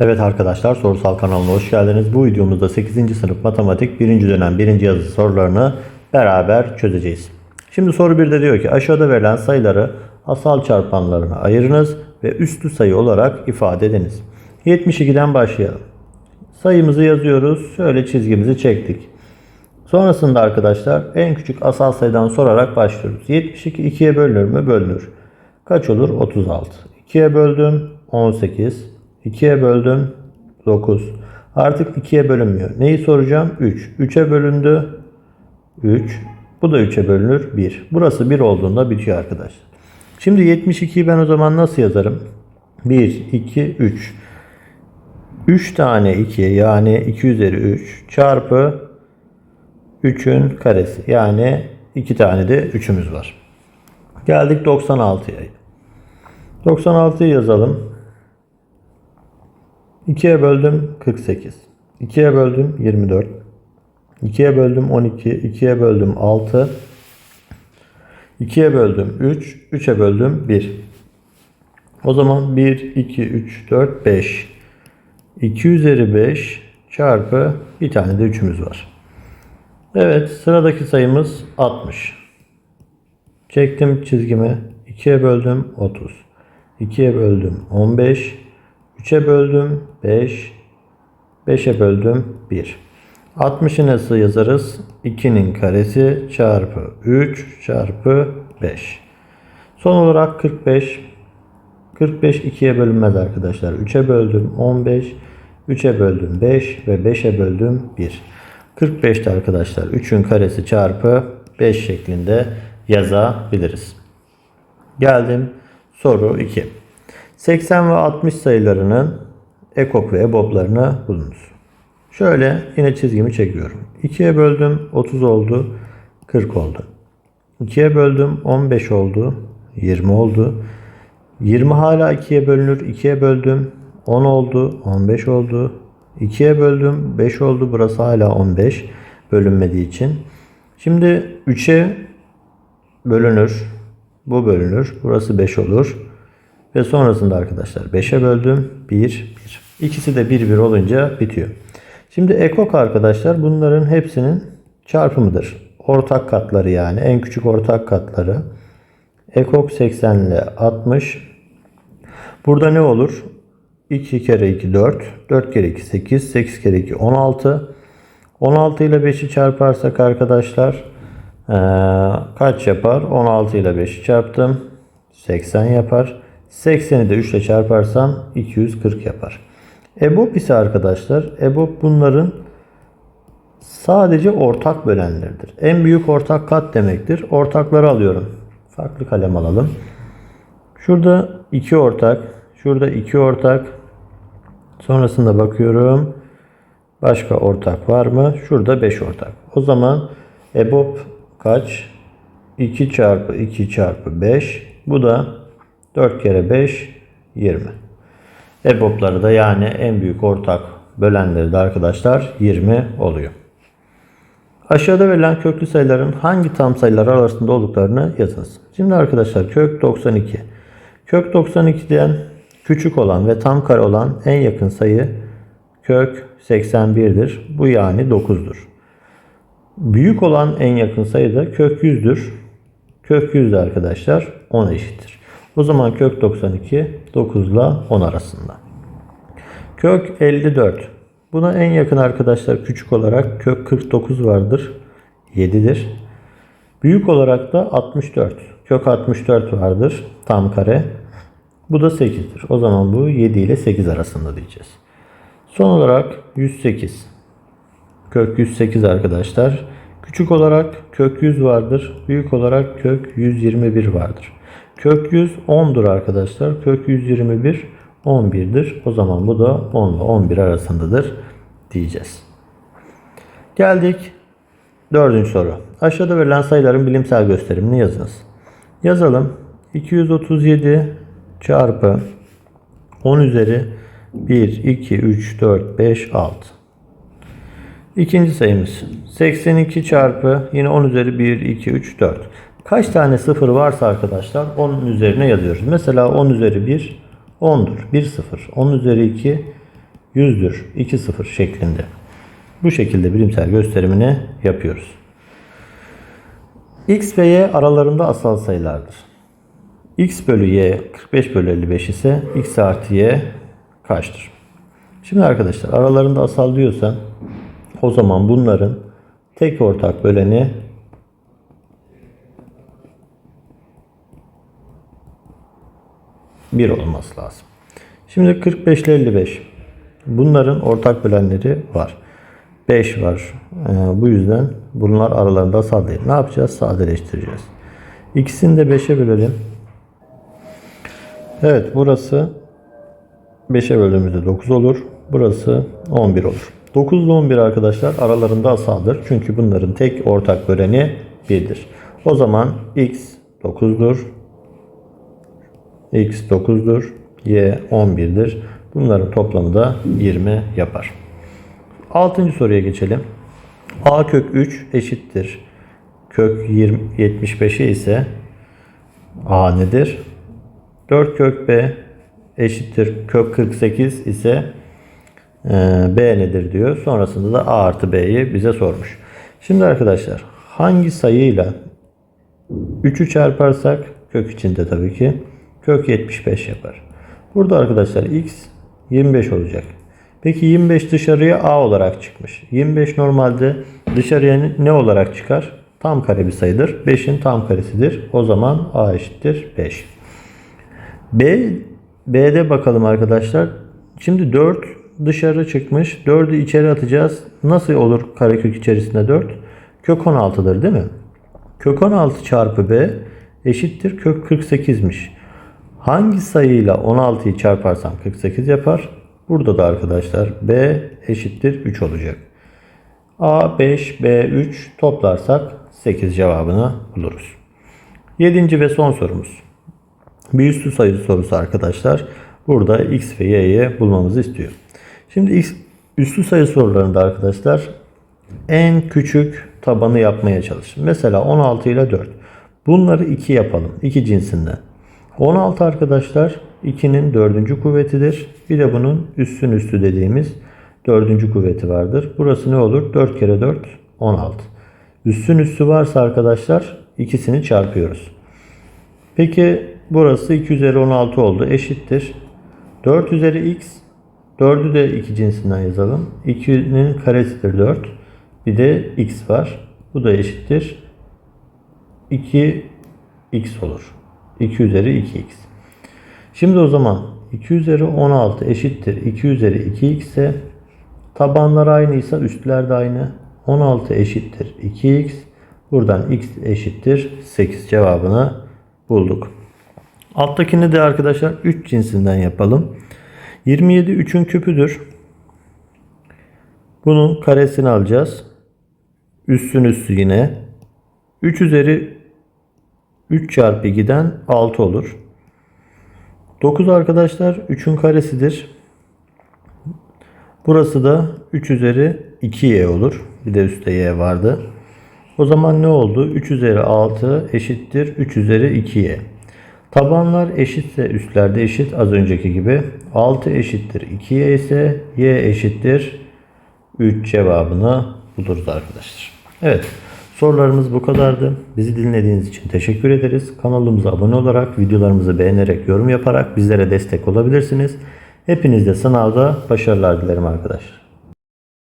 Evet arkadaşlar sorusal kanalına hoş geldiniz. Bu videomuzda 8. sınıf matematik 1. dönem 1. yazı sorularını beraber çözeceğiz. Şimdi soru 1'de diyor ki aşağıda verilen sayıları asal çarpanlarına ayırınız ve üstü sayı olarak ifade ediniz. 72'den başlayalım. Sayımızı yazıyoruz. Şöyle çizgimizi çektik. Sonrasında arkadaşlar en küçük asal sayıdan sorarak başlıyoruz. 72 2'ye bölünür mü? Bölünür. Kaç olur? 36. 2'ye böldüm 18. 2'ye böldüm 9. Artık 2'ye bölünmüyor. Neyi soracağım? 3. 3'e bölündü 3. Bu da 3'e bölünür 1. Burası 1 olduğunda bitiyor arkadaşlar. Şimdi 72'yi ben o zaman nasıl yazarım? 1, 2, 3. 3 tane 2 yani 2 üzeri 3 çarpı 3'ün karesi. Yani 2 tane de 3'ümüz var. Geldik 96'ya. 96'yı yazalım. 2'ye böldüm 48. 2'ye böldüm 24. 2'ye böldüm 12. 2'ye böldüm 6. 2'ye böldüm 3. 3'e böldüm 1. O zaman 1, 2, 3, 4, 5. 2 üzeri 5 çarpı bir tane de 3'ümüz var. Evet sıradaki sayımız 60. Çektim çizgimi. 2'ye böldüm 30. 2'ye böldüm 15. 3'e böldüm 5. 5'e böldüm 1. 60'ı nasıl yazarız? 2'nin karesi çarpı 3 çarpı 5. Son olarak 45. 45 2'ye bölünmez arkadaşlar. 3'e böldüm 15. 3'e böldüm 5 ve 5'e böldüm 1. 45'te arkadaşlar 3'ün karesi çarpı 5 şeklinde yazabiliriz. Geldim soru 2. 80 ve 60 sayılarının ekok ve eboplarını bulunuz. Şöyle yine çizgimi çekiyorum. 2'ye böldüm 30 oldu 40 oldu. 2'ye böldüm 15 oldu 20 oldu. 20 hala 2'ye bölünür 2'ye böldüm 10 oldu 15 oldu. 2'ye böldüm 5 oldu burası hala 15 bölünmediği için. Şimdi 3'e bölünür. Bu bölünür. Burası 5 olur. Ve sonrasında arkadaşlar 5'e böldüm. 1, 1. İkisi de 1, 1 olunca bitiyor. Şimdi ekok arkadaşlar bunların hepsinin çarpımıdır. Ortak katları yani en küçük ortak katları. Ekok 80 ile 60. Burada ne olur? 2 kere 2 4. 4 kere 2 8. 8 kere 2 16. 16 ile 5'i çarparsak arkadaşlar ee, kaç yapar? 16 ile 5'i çarptım. 80 yapar. 80'i de 3 ile çarparsam 240 yapar. EBOB ise arkadaşlar EBOB bunların sadece ortak bölenleridir. En büyük ortak kat demektir. Ortakları alıyorum. Farklı kalem alalım. Şurada 2 ortak. Şurada 2 ortak. Sonrasında bakıyorum. Başka ortak var mı? Şurada 5 ortak. O zaman EBOB kaç? 2 çarpı 2 çarpı 5. Bu da 4 kere 5 20. EBOB'ları da yani en büyük ortak bölenleri de arkadaşlar 20 oluyor. Aşağıda verilen köklü sayıların hangi tam sayılar arasında olduklarını yazınız. Şimdi arkadaşlar kök 92. Kök 92'den küçük olan ve tam kare olan en yakın sayı kök 81'dir. Bu yani 9'dur. Büyük olan en yakın sayı da kök 100'dür. Kök 100 de arkadaşlar 10 eşittir. O zaman kök 92 9 ile 10 arasında. Kök 54. Buna en yakın arkadaşlar küçük olarak kök 49 vardır. 7'dir. Büyük olarak da 64. Kök 64 vardır. Tam kare. Bu da 8'dir. O zaman bu 7 ile 8 arasında diyeceğiz. Son olarak 108. Kök 108 arkadaşlar. Küçük olarak kök 100 vardır. Büyük olarak kök 121 vardır. Kök 100 10'dur arkadaşlar. Kök 121 11'dir. O zaman bu da 10 ile 11 arasındadır diyeceğiz. Geldik dördüncü soru. Aşağıda verilen sayıların bilimsel gösterimini yazınız. Yazalım. 237 çarpı 10 üzeri 1, 2, 3, 4, 5, 6. İkinci sayımız 82 çarpı yine 10 üzeri 1, 2, 3, 4. Kaç tane sıfır varsa arkadaşlar onun üzerine yazıyoruz. Mesela 10 üzeri 1 10'dur. 1 sıfır. 10 üzeri 2 100'dür 2-0 şeklinde. Bu şekilde bilimsel gösterimini yapıyoruz. X ve Y aralarında asal sayılardır. X bölü Y 45 bölü 55 ise X artı Y kaçtır? Şimdi arkadaşlar aralarında asal diyorsan o zaman bunların tek ortak böleni bir olması lazım. Şimdi 45 ile 55. Bunların ortak bölenleri var. 5 var. Ee, bu yüzden bunlar aralarında değil. Ne yapacağız? Sadeleştireceğiz. İkisini de 5'e bölelim. Evet burası 5'e böldüğümüzde 9 olur. Burası 11 olur. 9 ile 11 arkadaşlar aralarında asaldır. Çünkü bunların tek ortak böleni 1'dir. O zaman x 9'dur. x 9'dur. y 11'dir. Bunların toplamı da 20 yapar. 6. soruya geçelim. a kök 3 eşittir. Kök 20, 75'e ise a nedir? 4 kök b eşittir kök 48 ise b nedir diyor. Sonrasında da a artı b'yi bize sormuş. Şimdi arkadaşlar hangi sayıyla 3'ü çarparsak kök içinde tabii ki kök 75 yapar. Burada arkadaşlar x 25 olacak. Peki 25 dışarıya a olarak çıkmış. 25 normalde dışarıya ne olarak çıkar? Tam kare bir sayıdır. 5'in tam karesidir. O zaman a eşittir 5. B B'de bakalım arkadaşlar. Şimdi 4 dışarı çıkmış. 4'ü içeri atacağız. Nasıl olur karekök içerisinde 4? Kök 16'dır değil mi? Kök 16 çarpı B eşittir kök 48'miş. Hangi sayıyla 16'yı çarparsam 48 yapar? Burada da arkadaşlar B eşittir 3 olacak. A 5, B 3 toplarsak 8 cevabını buluruz. 7. ve son sorumuz. Bir üstü sayı sorusu arkadaşlar. Burada x ve y'yi bulmamızı istiyor. Şimdi üstü sayı sorularında arkadaşlar en küçük tabanı yapmaya çalışın. Mesela 16 ile 4. Bunları 2 yapalım. 2 cinsinden. 16 arkadaşlar 2'nin 4. kuvvetidir. Bir de bunun üstün üstü dediğimiz 4. kuvveti vardır. Burası ne olur? 4 kere 4 16. Üstün üstü varsa arkadaşlar ikisini çarpıyoruz. Peki burası 2 üzeri 16 oldu. Eşittir. 4 üzeri x. 4'ü de 2 cinsinden yazalım. 2'nin karesidir 4. Bir de x var. Bu da eşittir. 2 x olur. 2 üzeri 2x. Şimdi o zaman 2 üzeri 16 eşittir. 2 üzeri 2x ise tabanlar aynıysa üstler de aynı. 16 eşittir 2x. Buradan x eşittir 8 cevabını bulduk. Alttakini de arkadaşlar 3 cinsinden yapalım. 27 3'ün küpüdür. Bunun karesini alacağız. Üstün üstü yine. 3 üzeri 3 çarpı 2'den 6 olur. 9 arkadaşlar 3'ün karesidir. Burası da 3 üzeri 2y olur. Bir de üstte y vardı. O zaman ne oldu? 3 üzeri 6 eşittir 3 üzeri 2y. Tabanlar eşitse üstlerde eşit az önceki gibi. 6 eşittir 2y ise y eşittir 3 cevabını buluruz arkadaşlar. Evet sorularımız bu kadardı. Bizi dinlediğiniz için teşekkür ederiz. Kanalımıza abone olarak, videolarımızı beğenerek, yorum yaparak bizlere destek olabilirsiniz. Hepinize sınavda başarılar dilerim arkadaşlar.